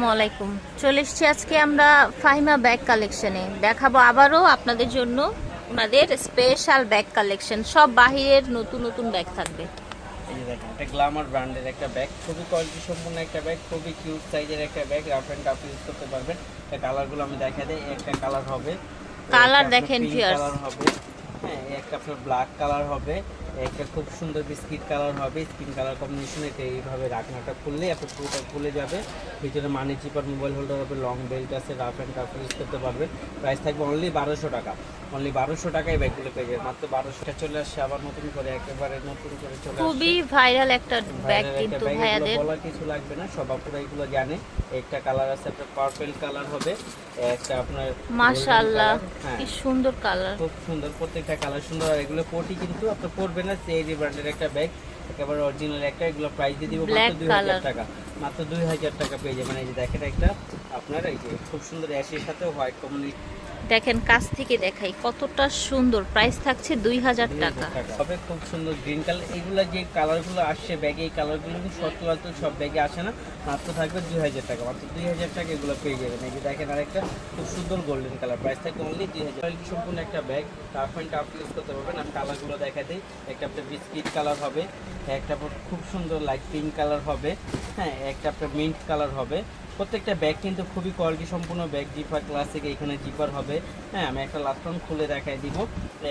আসসালামাইকুম চলে এসছি আজকে আমরা ফাহিমা ব্যাগ কালেকশনে দেখাবো আবারও আপনাদের জন্য ওনাদের স্পেশাল ব্যাগ কালেকশন সব বাহিরের নতুন নতুন ব্যাগ থাকবে। এটা গ্ল্যামার ব্র্যান্ডের একটা ব্যাগ খুবই কোয়ালিটি সম্পূর্ণ একটা ব্যাগ খুবই কিউট সাইজের একটা bag rough and tough use করতে পারবেন। এটা কালারগুলো আমি দেখা দেই একটা কালার হবে আপনার দেখেন। হবে হ্যাঁ একটা আপনার ব্ল্যাক কালার হবে। একটা খুব সুন্দর বিস্কিট কালার হবে, স্কিন কালার কম্বিনেশন এটা এইভাবে রাখনাটা খুললে এত পুরোটা খুলে যাবে। ভিতরে মানি চিপার মোবাইল হোল্ডার হবে লং বেল্ট আছে রাফ অ্যান্ড টাফ ইউজ করতে পারবেন। প্রাইস থাকবে অনলি বারোশো টাকা। অনলি বারোশো টাকায় ব্যাগগুলো পেয়ে যাবে। মাত্র বারোশোটা চলে আসছে আবার নতুন করে একেবারে নতুন করে চলে খুবই ভাইরাল একটা ব্যাগ কিন্তু ভাইয়াদের। বলার কিছু লাগবে না সব আপুরা এগুলো জানে। একটা কালার আছে আপনার পার্পল কালার হবে একটা আপনার মাশাআল্লাহ হ্যাঁ। কি সুন্দর কালার খুব সুন্দর প্রত্যেকটা কালার সুন্দর আর এগুলো পটি কিন্তু আপনার পড়বে না সেই ব্র্যান্ডের একটা ব্যাগ একেবারে অরিজিনাল একটা এগুলো প্রাইস দিয়ে দিব মাত্র দুই হাজার টাকা। মাত্র দুই হাজার টাকা পেয়ে যাবেন। এই যে দেখেন একটা আপনার এই যে খুব সুন্দর অ্যাশের সাথে হোয়াইট কমিউনিটি দেখেন কাছ থেকে দেখাই কতটা সুন্দর। প্রাইস থাকছে দুই হাজার টাকা। তবে খুব সুন্দর গ্রিন কালার এগুলো যে কালারগুলো আসছে ব্যাগে এই কালারগুলো কিন্তু সচরাচর সব ব্যাগে আসে না। মাত্র থাকবে দুই হাজার টাকা। মাত্র দুই হাজার টাকা এগুলো পেয়ে যাবেন। এই যে দেখেন আরেকটা খুব সুন্দর গোল্ডেন কালার প্রাইস থাকবে অনলি দুই হাজার। সম্পূর্ণ একটা bag tough and tough use করতে পারবেন। আমি কালারগুলো দেখা দিই। একটা আপনার বিস্কিট কালার হবে একটা খুব সুন্দর লাইট পিঙ্ক কালার হবে হ্যাঁ একটা আপনার মিন্ট কালার হবে। প্রত্যেকটা ব্যাগ কিন্তু খুবই কোয়ালিটি সম্পূর্ণ ব্যাগ জিপার ক্লাসিক এখানে জিপার হবে। হ্যাঁ আমি একটা লাস্ট খুলে দেখাই দিব।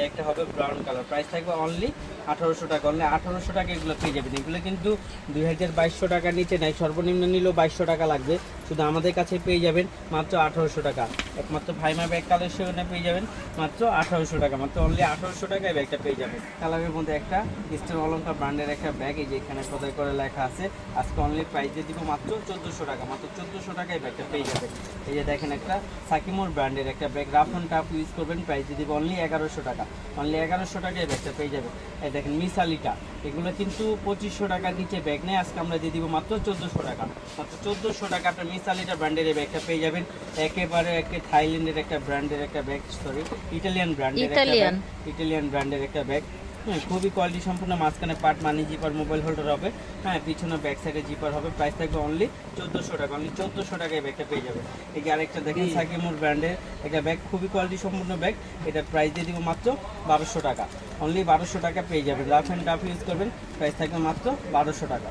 একটা হবে ব্রাউন কালার প্রাইস থাকবে অনলি আঠারোশো টাকা। অনলি আঠারোশো টাকা এগুলো পেয়ে যাবেন। এগুলো কিন্তু দুই হাজার বাইশশো টাকার নিচে নাই। সর্বনিম্ন নিলেও বাইশশো টাকা লাগবে। শুধু আমাদের কাছে পেয়ে যাবেন মাত্র আঠারোশো টাকা। একমাত্র ভাইমা ব্যাগ কালার কালেকশনে পেয়ে যাবেন মাত্র আঠারোশো টাকা। মাত্র অনলি আঠারোশো টাকায় ব্যাগটা পেয়ে যাবেন। কালারের মধ্যে একটা ইস্টার্ন অলঙ্কার ব্র্যান্ডের একটা ব্যাগ এই যে এখানে কোথায় করে লেখা আছে। আজকে অনলি প্রাইস দিয়ে দিব মাত্র চোদ্দোশো টাকা। মাত্র চোদ্দোশো টাকায় ব্যাগটা পেয়ে যাবেন। এই যে দেখেন একটা সাকিমোর ব্র্যান্ডের একটা bag. Rough and tough use করবেন প্রাইস দিয়ে দিব অনলি এগারোশো টাকা। অনলি এগারোশো টাকায় ব্যাগটা পেয়ে যাবেন। এই দেখেন মিসালিটা এগুলো কিন্তু পঁচিশশো টাকার নিচে ব্যাগ নেই। আজকে আমরা দিয়ে দিব মাত্র চোদ্দোশো টাকা। মাত্র চোদ্দোশো টাকা আপনার মিসালিটা ব্র্যান্ডের এই ব্যাগটা পেয়ে যাবেন। একেবারে একে থাইল্যান্ডের একটা ব্র্যান্ডের একটা ব্যাগ সরি ইটালিয়ান ব্র্যান্ডের একটা ব্যাগ। ইটালিয়ান ব্র্যান্ডের একটা ব্যাগ। হ্যাঁ খুবই কোয়ালিটি সম্পূর্ণ মাঝখানে part money zipper mobile holder হবে। হ্যাঁ পিছনে ব্যাক সাইডে জিপার হবে। প্রাইস থাকবে অনলি চোদ্দোশো টাকা অনলি চোদ্দোশো টাকায় ব্যাগটা পেয়ে যাবে। এই যে আরেকটা দেখেন সাকিমুর ব্র্যান্ডের একটা ব্যাগ খুবই কোয়ালিটি সম্পূর্ণ ব্যাগ এটা প্রাইস দিয়ে দিব মাত্র বারোশো টাকা। অনলি বারোশো টাকা পেয়ে যাবেন। রাফ অ্যান্ড টাফ ইউজ করবেন। প্রাইস থাকবে মাত্র বারোশো টাকা।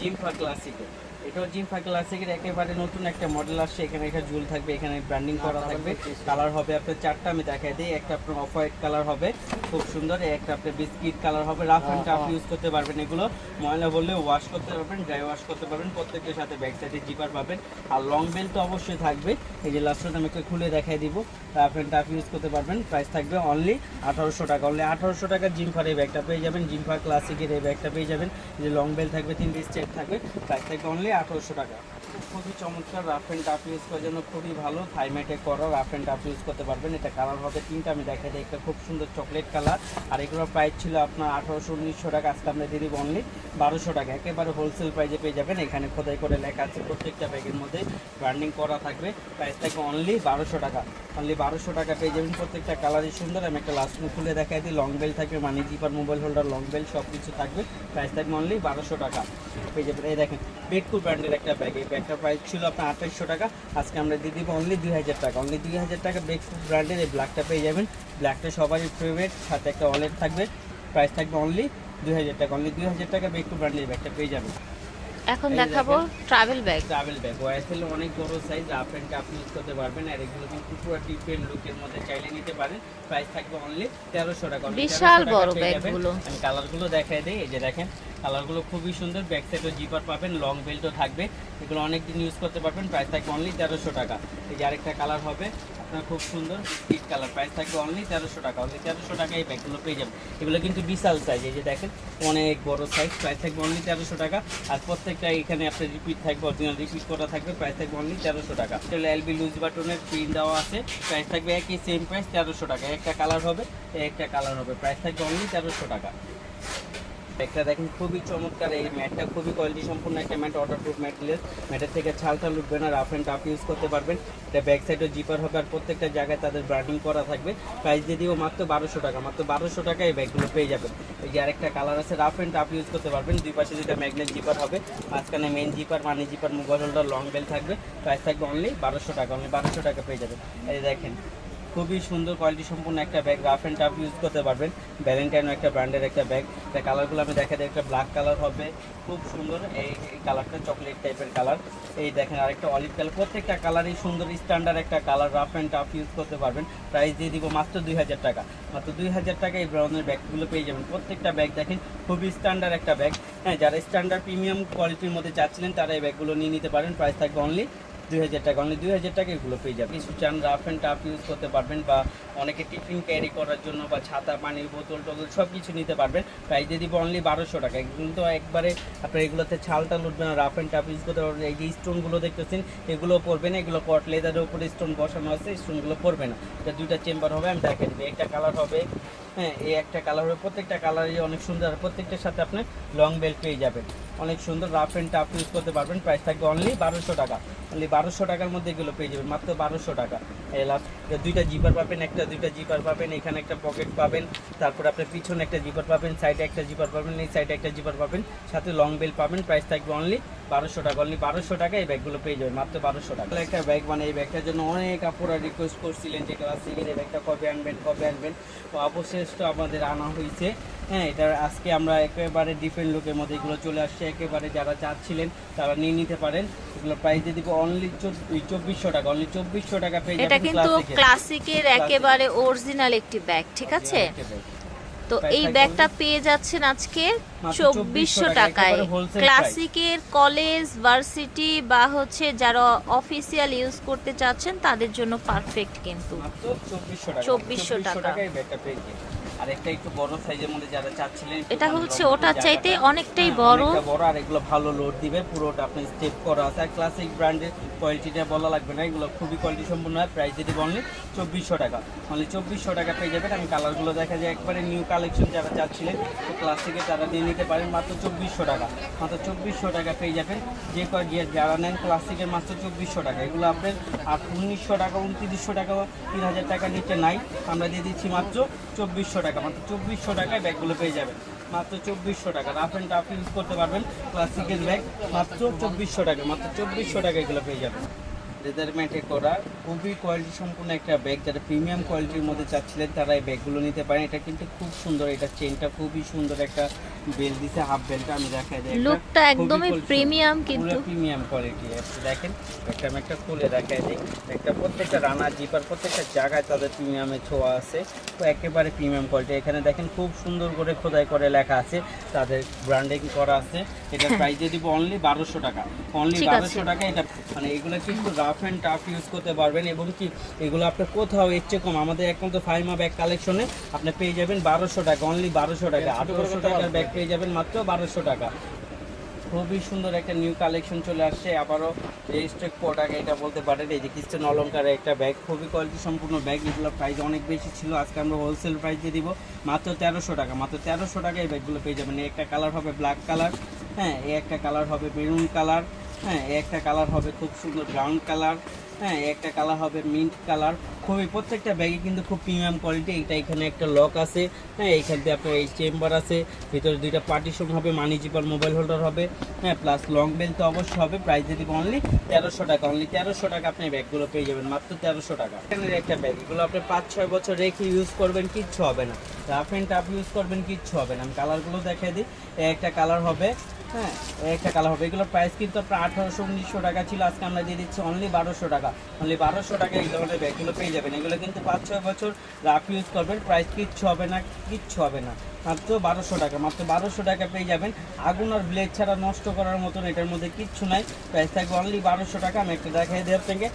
জিমফা ক্লাসিকের এটাও জিমফা ক্লাসিকের একেবারে নতুন একটা মডেল আসছে। এখানে একটা জুল থাকবে এখানে ব্র্যান্ডিং করা থাকবে। কালার হবে আপনার চারটা আমি দেখাই দিই। একটা আপনার অফ হোয়াইট কালার হবে খুব সুন্দর। একটা আপনার বিস্কিট কালার হবে। রাফ অ্যান্ড টাফ ইউজ করতে পারবেন এগুলো। ময়লা বললে ওয়াশ করতে পারবেন ড্রাই ওয়াশ করতে পারবেন। প্রত্যেকটার সাথে ব্যাক সাইডে জিপার পাবেন। আর লং বেল তো অবশ্যই থাকবে। এই যে লাস্টটা আমি একটু খুলে দেখাই দিব। রাফ অ্যান্ড টাফ ইউজ করতে পারবেন। প্রাইস থাকবে অনলি আঠারোশো টাকা। অনলি আঠারোশো টাকার জিমফার এই ব্যাগটা পেয়ে যাবেন। জিমফার ক্লাসিকের এই ব্যাগটা পেয়ে যাবেন। যে লং বেল থাকবে তিনটে স্টেপ থাকবে। প্রাইস থাকবে অনলি আঠারোশো টাকা। খুবই চমৎকার রাফ অ্যান্ড টাফ ইউজ করার জন্য খুবই ভালো। থাইমেটে করা রাফ অ্যান্ড টাফ ইউজ করতে পারবেন। এটা কালার হবে তিনটা, আমি দেখাই দিই। একটা খুব সুন্দর চকলেট কালার আর এগুলোর প্রাইস ছিল আপনার আঠারোশো, উনিশশো টাকা। আজকে আমরা দিয়ে দিব অনলি বারোশো টাকা। একেবারে হোলসেল প্রাইসে পেয়ে যাবেন। এখানে খোদাই করে লেখা আছে প্রত্যেকটা ব্যাগের মধ্যে ব্র্যান্ডিং করা থাকবে। প্রাইস থাকবে অনলি বারোশো টাকা। অনলি বারোশো টাকা পেয়ে যাবেন। প্রত্যেকটা কালারই সুন্দর। আমি একটা লাস্ট খুলে দেখাই দিই। লং বেল থাকবে money zipper mobile holder long belt সব কিছু থাকবে। প্রাইস থাকবে অনলি বারোশো টাকা। পেয়ে যাবেন। এই দেখেন বেডকুল ব্র্যান্ডের একটা ব্যাগ এই ব্যাগটার প্রাইস ছিল আপনার আঠাইশশো টাকা। আজকে আমরা দিয়ে দিব অনলি দুই হাজার টাকা। অনলি দুই হাজার টাকা বেডকুল ব্র্যান্ডের এই ব্ল্যাকটা পেয়ে যাবেন। ব্ল্যাকটা সবারই ফেভারিট সাথে একটা ওয়ালেট থাকবে। প্রাইস থাকবে অনলি দুই হাজার টাকা। অনলি দুই হাজার টাকা বেডকুল ব্র্যান্ডের ব্যাগটা পেয়ে যাবেন। এখন দেখাবো ট্রাভেল ব্যাগ ট্রাভেল ব্যাগ ওয়াইসেল অনেক বড় size rough and tough use করতে পারবেন আর এগুলো কিন্তু পুরো ডিফারেন্ট লুকের মধ্যে চাইলে নিতে পারেন। প্রাইস থাকবে অনলি তেরোশো টাকা only বিশাল 1300 বড়। ব্যাগগুলো। আমি কালারগুলো দেখাই দিই এই যে দেখেন কালারগুলো খুবই সুন্দর ব্যাক সাইডও জিপার পাবেন লং বেল্টও থাকবে। এগুলো অনেক দিন ইউজ করতে পারবেন প্রাইস থাকবে অনলি তেরোশো টাকা। এই যে আরেকটা কালার হবে আপনার খুব সুন্দর স্টিট কালার। প্রাইস থাকবে অনলি তেরোশো টাকা। অনলি তেরোশো টাকা এই ব্যাগগুলো পেয়ে যাবেন। এগুলো কিন্তু বিশাল সাইজ এই যে দেখেন, অনেক বড় সাইজ প্রাইস থাকবে অনলি তেরোশো টাকা। আর প্রত্যেকটা এখানে আপনার রিপিট থাকবে অরিজিনাল রিপিট করা থাকবে। প্রাইস থাকবে অনলি তেরোশো টাকা। এলবি লুজ বাটনের প্রিন্ট দেওয়া আছে। প্রাইস থাকবে একই সেম প্রাইস তেরোশো টাকা। একটা কালার হবে, একটা কালার হবে। প্রাইস থাকবে অনলি তেরোশো টাকা। একটা দেখেন খুবই চমৎকার এই ম্যাটটা, খুবই কোয়ালিটি সম্পূর্ণ একটা ম্যাট ওয়াটারপ্রুফ ম্যাটেরিয়াল ম্যাটের থেকে ছাল ছালটা লুটবে না রাফ অ্যান্ড টাফ ইউজ করতে পারবেন। এটা ব্যাক সাইডও জিপার হবে আর প্রত্যেকটা জায়গায় তাদের ব্র্যান্ডিং করা থাকবে। প্রাইস দিয়ে দিব মাত্র বারোশো টাকা, মাত্র বারোশো টাকায় এই ব্যাগগুলো পেয়ে যাবেন। এই যে আরেকটা কালার আছে রাফ অ্যান্ড টাফ ইউজ করতে পারবেন। দুই পাশে দুইটা ম্যাগনেট জিপার হবে, মাঝখানে main zipper money zipper mobile holder long belt থাকবে। প্রাইস থাকবে অনলি বারোশো টাকা অনলি বারোশো টাকা পেয়ে যাবেন। এই দেখেন খুবই সুন্দর কোয়ালিটি সম্পূর্ণ একটা bag rough and tough use করতে পারবেন। ভ্যালেন্টাইন একটা ব্র্যান্ডের একটা ব্যাগ এটা কালারগুলো আমি দেখা দিই একটা ব্ল্যাক কালার হবে। খুব সুন্দর এই কালারটা চকলেট টাইপের কালার এই দেখেন আরেকটা অলিভ কালার প্রত্যেকটা কালারই সুন্দর স্ট্যান্ডার্ড একটা colour rough and tough use করতে পারবেন। প্রাইস দিয়ে দিব মাত্র দুই হাজার টাকা। মাত্র দুই হাজার টাকা এই ব্রাউনের ব্যাগগুলো পেয়ে যাবেন। প্রত্যেকটা ব্যাগ দেখেন, খুবই স্ট্যান্ডার্ড একটা ব্যাগ হ্যাঁ যারা স্ট্যান্ডার্ড প্রিমিয়াম কোয়ালিটির মধ্যে চাচ্ছিলেন, তারা এই ব্যাগগুলো নিয়ে নিতে পারেন। প্রাইস থাকবে অনলি দুই হাজার টাকা অনলি দুই হাজার টাকা এগুলো পেয়ে যাবেন। কিছু চান রাফ অ্যান্ড টাফ ইউজ করতে পারবেন বা অনেকে টিফিন ক্যারি করার জন্য বা ছাতা, পানির বোতল টোতল সব কিছু নিতে পারবেন। প্রাইস দিয়ে অনলি বারোশো টাকা। এগুলো তো একবারে আপনার এগুলোতে ছালটা লুটবে রাফ অ্যান্ড টাফ ইউজ করতে পারবেন। এই যে স্টোনগুলো দেখতেছেন, এগুলো পড়বে না এগুলো কট লেদারের উপরে স্টোন বসানো আছে স্টোনগুলো পড়বে না। এটা দুইটা চেম্বার হবে, আমি দেখে দিবি। একটা কালার হবে হ্যাঁ এই একটা কালার হবে। প্রত্যেকটা কালারই অনেক সুন্দর প্রত্যেকটার সাথে আপনি লং বেল্ট পেয়ে যাবেন। অনেক সুন্দর রাফ অ্যান্ড টাফ ইউজ করতে পারবেন। প্রাইস থাকবে অনলি বারোশো টাকা। অনলি বারোশো টাকার মধ্যে এগুলো পেয়ে যাবেন, মাত্র বারোশো টাকা। এই লাস্ট দুইটা জিপার পাবেন একটা, দুইটা জিপার পাবেন, এখানে একটা পকেট পাবেন, তারপর আপনার পিছনে একটা জিপার পাবেন সাইডে একটা জিপার পাবেন, এই সাইডে একটা জিপার পাবেন, সাথে লং বেল পাবেন প্রাইস থাকবে অনলি বারোশো টাকা অনলি বারোশো টাকা এই ব্যাগগুলো পেয়ে যাবেন মাত্র বারোশো টাকা। একটা ব্যাগ মানে এই ব্যাগটার জন্য অনেক আপুরা রিকোয়েস্ট করছিলেন যে ক্লাসিকের এই ব্যাগটা কবে আনবেন কবে আনবেন। তো অবশেষ তো আমাদের আনা হয়েছে। হ্যাঁ এটা আজকে আমরা একেবারে ডিফারেন্ট লুকের মধ্যে এগুলো চলে আসছে। একেবারে যারা চাচ্ছিলেন তারা নিয়ে নিতে পারেন। এগুলো প্রাইস দিয়ে দিব অনলি চব্বিশশো টাকা অনলি চব্বিশশো টাকা পেয়ে এটা কিন্তু ক্লাসিকের। ক্লাসিকের একেবারে অরিজিনাল একটি ব্যাগ ঠিক আছে? একটা ব্যাগ। তো এই ব্যাগটা পেয়ে যাচ্ছেন আজকে চব্বিশশো টাকায়। ক্লাসিকের কলেজ ভার্সিটি বা হচ্ছে যারা অফিসিয়াল ইউজ করতে চাচ্ছেন তাদের জন্য পারফেক্ট কিন্তু। চব্বিশশো টাকা। 2400 টাকা। টাকায় ব্যাগটা পেয়ে যাবেন। আর একটা একটু বড় সাইজের মধ্যে যারা চাচ্ছিলেন এটা মানে হচ্ছে ওটার চাইতে অনেকটাই হ্যাঁ, বড়। বড় আর এগুলো ভালো লোড দিবে পুরোটা আপনি স্টেপ করা আছে। আর ক্লাসিক ব্র্যান্ডের কোয়ালিটিটা বলা লাগবে না এগুলো খুবই কোয়ালিটি সম্পূর্ণ হয় প্রাইস যদি অনলি চব্বিশশো টাকা। অনলি চব্বিশশো টাকা পেয়ে যাবেন। আমি কালারগুলো দেখা যায় একবারে নিউ কালেকশন যারা চাচ্ছিলেন তো ক্লাসিকে তারা নিয়ে নিতে পারেন মাত্র চব্বিশশো টাকা। মাত্র চব্বিশশো টাকা পেয়ে যাবেন। যে কয় যে যারা নেন ক্লাসিকের মাত্র চব্বিশশো টাকা। এগুলো আপনার আর উনিশশো টাকা উনত্রিশশো টাকা তিন হাজার টাকা নিচে নাই। আমরা দিয়ে দিচ্ছি মাত্র চব্বিশশো টাকা। মাত্র চব্বিশশো টাকায় ব্যাগগুলো পেয়ে যাবেন। মাত্র চব্বিশশো টাকা। রাফ অ্যান্ড টাফ ইউজ করতে পারবেন ক্লাসিকের ব্যাগ মাত্র চব্বিশশো টাকা, মাত্র চব্বিশশো টাকা এগুলো পেয়ে যাবেন। লেদার ম্যাটে করা খুবই কোয়ালিটি সম্পূর্ণ একটা ব্যাগ যারা প্রিমিয়াম কোয়ালিটির মধ্যে চাচ্ছিলেন তারা এই ব্যাগগুলো নিতে পারেন। এটা কিন্তু খুব সুন্দর এটা চেনটা খুবই সুন্দর একটা বেল দিছে হাফ বেলটা আমি দেখাই দিই একটা। লুকটা একদমই প্রিমিয়াম পুরো কিন্তু। প্রিমিয়াম কোয়ালিটি দেখেন একটা আমি একটা খুলে দেখাই দিই। একটা প্রত্যেকটা রানা জিপার প্রত্যেকটা জায়গায় তাদের প্রিমিয়ামের ছোঁয়া আছে। তো একেবারে প্রিমিয়াম কোয়ালিটি এখানে দেখেন খুব সুন্দর করে খোদাই করে লেখা আছে তাদের ব্র্যান্ডিং করা আছে। এটা প্রাইস দিয়ে দিব অনলি বারোশো টাকা। অনলি। বারোশো টাকা এটা মানে এগুলো কিন্তু রাফ অ্যান্ড টাফ ইউজ করতে পারবেন। এবং কি? এগুলো আপনার কোথাও এর চেয়ে কম। আমাদের একমাত্র ফাইমা ব্যাগ কালেকশনে আপনি পেয়ে যাবেন বারোশো টাকা অনলি বারোশো টাকা। আঠারোশো টাকার ব্যাগ পেয়ে যাবেন মাত্র বারোশো টাকা। খুবই সুন্দর একটা নিউ কালেকশন চলে আসছে। আবারও রেজিস্ট্রেক প্রোডাক্ট এটা বলতে পারেন এই যে কিস্টেন অলঙ্কারের একটা ব্যাগ খুবই কোয়ালিটি সম্পূর্ণ ব্যাগ এগুলো প্রাইস অনেক বেশি ছিল। আজকে আমরা হোলসেল প্রাইস দিয়ে দিব মাত্র তেরোশো টাকা। মাত্র তেরোশো টাকা এই ব্যাগগুলো পেয়ে যাবেন। একটা কালার হবে ব্ল্যাক কালার হ্যাঁ এই একটা কালার হবে মেরুন কালার হ্যাঁ একটা কালার হবে খুব সুন্দর ব্রাউন কালার হ্যাঁ একটা কালার হবে মিন্ট কালার খুবই প্রত্যেকটা ব্যাগে কিন্তু খুব প্রিমিয়াম কোয়ালিটি এটা এখানে একটা লক আছে। হ্যাঁ এইখান দিয়ে আপনার এই চেম্বার আছে, ভিতরে দুইটা পার্টিশন হবে মানি জিপার মোবাইল হোল্ডার হবে হ্যাঁ প্লাস লং বেল তো অবশ্যই হবে প্রাইস দিয়ে দিব অনলি তেরোশো টাকা। অনলি তেরোশো টাকা আপনি ব্যাগগুলো পেয়ে যাবেন, মাত্র তেরোশো টাকা। এখানে একটা ব্যাগ এগুলো আপনি পাঁচ, ছয় বছর রেখে ইউজ করবেন, কিচ্ছু হবে না। রাফ অ্যান্ড টাফ ইউজ করবেন, কিচ্ছু হবে না। আমি কালারগুলো দেখাই দিই। একটা কালার হবে হ্যাঁ। একটা কালার হবে। এগুলোর প্রাইস কিন্তু আপনার আঠারোশো, উনিশশো টাকা ছিল। আজকে আমরা দিয়ে দিচ্ছি অনলি বারোশো টাকা। অনলি বারোশো টাকা এই ধরনের ব্যাগগুলো পেয়ে যাবেন। এগুলো কিন্তু পাঁচ, ছয় বছর রাফ ইউজ করবেন। প্রাইস কিচ্ছু হবে না, কিচ্ছু হবে না। মাত্র বারোশো টাকা। মাত্র বারোশো টাকা পেয়ে যাবেন। আগুন আর ব্লেড ছাড়া নষ্ট করার মতন এটার মধ্যে কিচ্ছু নাই। প্রাইস থাকবে অনলি বারোশো টাকা। আমি একটা দেখাই দিই আপনাকে।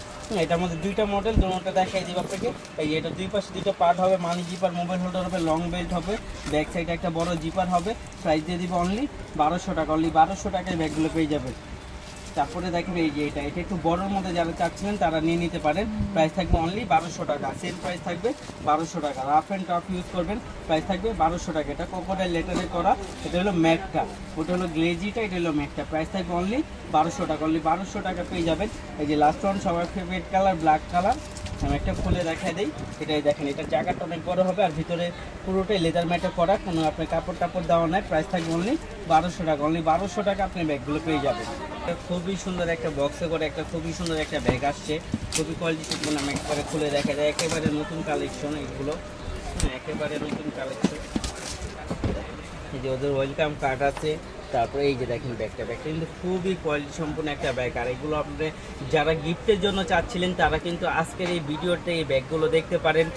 এটার মধ্যে দুইটা মডেল দুটোটা দেখাই দিব আপনাকে। এই এটা দুই পাশে দুটো পার্ট হবে। মানি জিপার মোবাইল হোল্ডার হবে লং বেল্ট হবে। ব্যাক সাইডে একটা বড় জিপার হবে। প্রাইস দিয়ে দিব অনলি বারোশো টাকা। অনলি বারোশো টাকায় ব্যাগগুলো পেয়ে যাবেন। তারপরে দেখেন এই যে এটা এটা একটু বড়র মধ্যে যারা চাচ্ছিলেন, তারা নিয়ে নিতে পারেন। প্রাইস থাকবে অনলি বারোশো টাকা সেম প্রাইস থাকবে বারোশো টাকা। রাফ অ্যান্ড টাফ ইউজ করবেন প্রাইস থাকবে বারোশো টাকা। এটা কোকোডাইল লেটারে করা, এটা হলো ম্যাটটা। ওটা হলো গ্লেজিটা এটা হলো ম্যাটটা। প্রাইস থাকবে অনলি বারোশো টাকা অনলি বারোশো টাকা পেয়ে যাবেন। এই যে লাস্ট ওয়ান সবার ফেভারিট কালার ব্ল্যাক কালার আমি একটা খুলে দেখাই দিই। এটাই দেখেন এটার জায়গাটা অনেক বড় হবে আর ভিতরে পুরোটাই লেদার ম্যাটে করা। কোনো আপনার কাপড় টাপড় দেওয়া নাই প্রাইস থাকবে অনলি বারোশো টাকা। অনলি বারোশো টাকা আপনি ব্যাগগুলো পেয়ে যাবেন। এটা খুবই সুন্দর একটা বক্সে করে একটা খুবই সুন্দর একটা ব্যাগ আসছে। খুবই কোয়ালিটি সম্পূর্ণ আমি একবারে খুলে দেখা যায় একেবারে নতুন কালেকশন এগুলো। হ্যাঁ একেবারে নতুন কালেকশন এই যে ওদের ওয়েলকাম কার্ড আছে। তারপরে এই যে দেখেন ব্যাগটা। ব্যাগটা কিন্তু খুবই কোয়ালিটি সম্পূর্ণ একটা ব্যাগ আর এগুলো আপনাদের যারা গিফটের জন্য চাচ্ছিলেন, তারা কিন্তু আজকের এই ভিডিওতে এই ব্যাগগুলো দেখতে পারেন।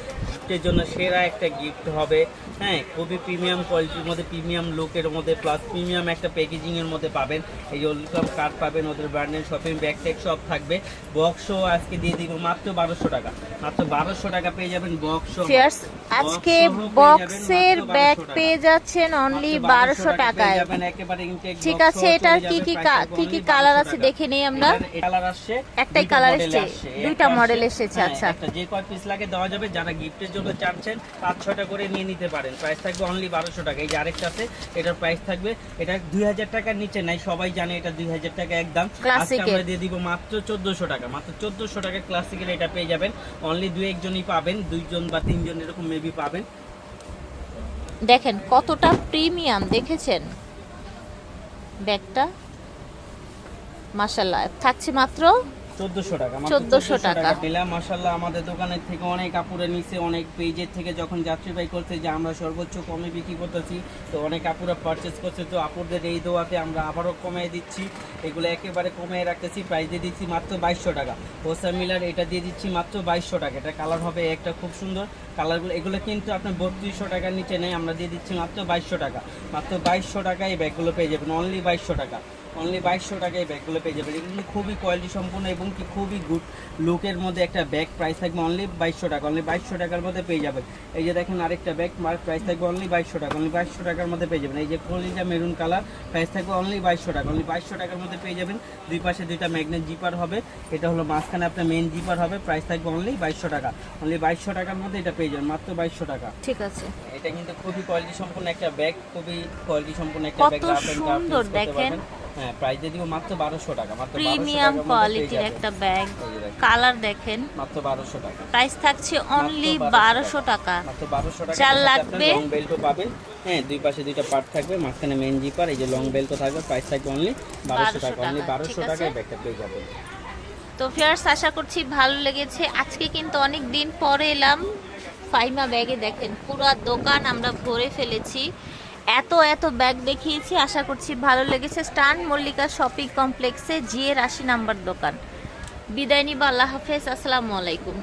গিফটের জন্য সেরা একটা গিফট হবে। হ্যাঁ খুবই প্রিমিয়াম কোয়ালিটির মধ্যে প্রিমিয়াম লুকের মধ্যে প্লাস প্রিমিয়াম একটা প্যাকেজিংয়ের মধ্যে পাবেন। এই যে ওয়েলকাম কার্ড পাবেন ওদের ব্র্যান্ডের শপিং ব্যাগ ট্যাগ সব থাকবে। বক্সও আজকে দিয়ে দিব মাত্র বারোশো টাকা। মাত্র বারোশো টাকা পেয়ে যাবেন বক্সও আজকে বক্সের ব্যাগ পেয়ে যাচ্ছেন অনলি বারোশো টাকায়। ঠিক আছে এটার কি কি কি কি কালার আছে দেখে নেই আমরা? একটাই কালার এসছে দুইটা মডেল এসেছে হ্যাঁ, আচ্ছা। একটা যে কয় পিস লাগে দেওয়া যাবে যারা গিফটের জন্য চাচ্ছেন পাঁচ ছয়টা করে নিয়ে নিতে পারেন। প্রাইস থাকবে অনলি বারোশো টাকা। এই যে আরেকটা আছে এটার প্রাইস থাকবে এটা দুই হাজার টাকার নিচে নাই সবাই জানে এটা দুই হাজার টাকা একদম। আজকে আমরা দিয়ে দিব মাত্র চোদ্দশো টাকা। মাত্র চোদ্দশো টাকা ক্লাসিকের এটা পেয়ে যাবেন। অনলি দুই একজনই পাবেন দুইজন বা তিনজন এরকম মেবি পাবেন। দেখেন কতটা প্রিমিয়াম দেখেছেন? ব্যাগটা? মাশাল্লাহ থাকছে মাত্র চোদ্দশো টাকা 1400 টাকা। দিলাম। মাসাল্লাহ আমাদের দোকানের থেকে অনেক কাপড়ে নিচে অনেক পেজের থেকে যখন যাত্রী করছে যে আমরা সর্বোচ্চ কমে বিক্রি করতেছি তো অনেক কাপড়া পারচেস করছে তো আপুরদের এই দোয়াতে আমরা আবারও কমিয়ে দিচ্ছি। এগুলো একেবারে কমিয়ে রাখতেছি প্রাইস দিয়ে দিচ্ছি মাত্র বাইশশো টাকা। হোসা মিলার এটা দিয়ে দিচ্ছি মাত্র বাইশশো টাকা। এটা কালার হবে একটা খুব সুন্দর। কালারগুলো এগুলো কিন্তু আপনার বত্রিশশো টাকার নিচে নেই আমরা দিয়ে দিচ্ছি মাত্র বাইশশো টাকা। মাত্র বাইশশো টাকায় এই ব্যাগগুলো পেয়ে যাবেন অনলি বাইশশো টাকা। অনলি বাইশশো টাকায় ব্যাগগুলো পেয়ে যাবেন। এগুলো খুবই কোয়ালিটি সম্পূর্ণ এবং কি খুবই গুড লুকের মধ্যে একটা ব্যাগ প্রাইস থাকবে অনলি বাইশশো টাকা। অনলি বাইশশো টাকার মধ্যে পেয়ে যাবেন। এই যে দেখেন আরেকটা ব্যাগ প্রাইস থাকবে অনলি বাইশশো টাকা। অনলি বাইশশো টাকার মধ্যে পেয়ে যাবেন। এই যে কলিজা মেরুন কালার প্রাইস থাকবে অনলি বাইশশো টাকা। অনলি বাইশশো টাকার মধ্যে পেয়ে যাবেন। দুই পাশে দুইটা ম্যাগনেট জিপার হবে। এটা হলো মাঝখানে আপনার মেন জিপার হবে। প্রাইস থাকবে অনলি বাইশশো টাকা। অনলি বাইশশো টাকার মধ্যে এটা পেয়ে যাবেন। মাত্র বাইশশো টাকা। ঠিক আছে। এটা কিন্তু খুবই কোয়ালিটি সম্পন্ন একটা ব্যাগ খুবই কোয়ালিটি সম্পন্ন একটা ব্যাগ সুন্দর দেখেন। হ্যাঁ প্রাইস দিয়ে দিব মাত্র বারোশো টাকা মাত্র 1200 প্রিমিয়াম কোয়ালিটির একটা ব্যাগ। কালার দেখেন। মাত্র বারোশো টাকা। প্রাইস থাকছে অনলি 1200 বারোশো টাকা। মাত্র বারোশো টাকা। যার সাথে লাগবে- লং বেল্টও পাবেন হ্যাঁ দুই পাশে দুইটা পার্ট থাকবে। মাঝখানে মেন জিপার এই যে লং বেল্টও থাকবে। প্রাইস থাকবে অনলি 1200 টাকা। অনলি টাকা, বারোশো ঠিক আছে। টাকায় ব্যাগটা পেয়ে যাবেন। তো ফিয়ার্স আশা করছি ভালো লেগেছে। আজকে কিন্তু অনেক দিন পরে এলাম। ফাইমা ব্যাগে দেখেন পুরো দোকান আমরা ভরে ফেলেছি। এত এত ব্যাগ দেখিয়েছি, আশা করছি ভালো লেগেছে। স্টান মল্লিকা শপিং কমপ্লেক্সে জিএ রাশি নাম্বার দোকান। বিদায় নিবা, আল্লাহ হাফেজ, আসসালামু আলাইকুম।